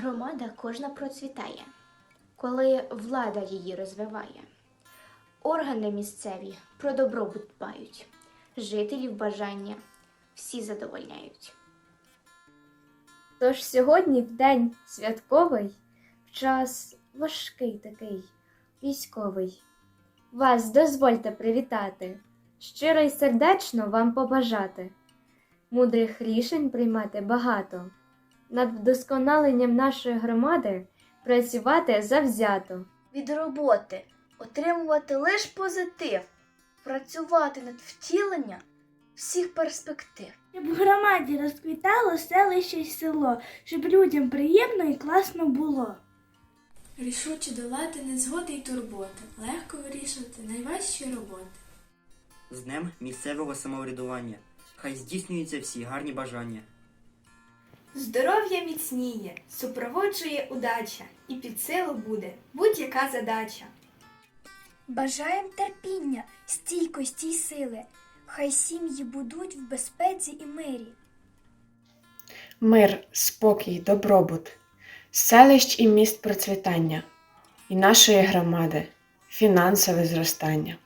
Громада кожна процвітає, коли влада її розвиває. Органи місцеві про добробут дбають, жителів бажання всі задовольняють. Тож сьогодні в день святковий, в час важкий такий, військовий. Вас дозвольте привітати, щиро й сердечно вам побажати, мудрих рішень приймати багато, над вдосконаленням нашої громади працювати завзято. від роботи, отримувати лише позитив, працювати над втіленням всіх перспектив. Щоб в громаді розквітало селище й село, щоб людям приємно і класно було. Рішуче долати незгоди й турботи, легко вирішувати найважчі роботи. З днем місцевого самоврядування. Хай здійснюються всі гарні бажання. Здоров'я міцніє, супроводжує удача, і під силу буде будь-яка задача. Бажаєм терпіння, стійкості й сили. Хай сім'ї будуть в безпеці і мирі. Мир, спокій, добробут, селищ і міст процвітання, і нашої громади фінансове зростання.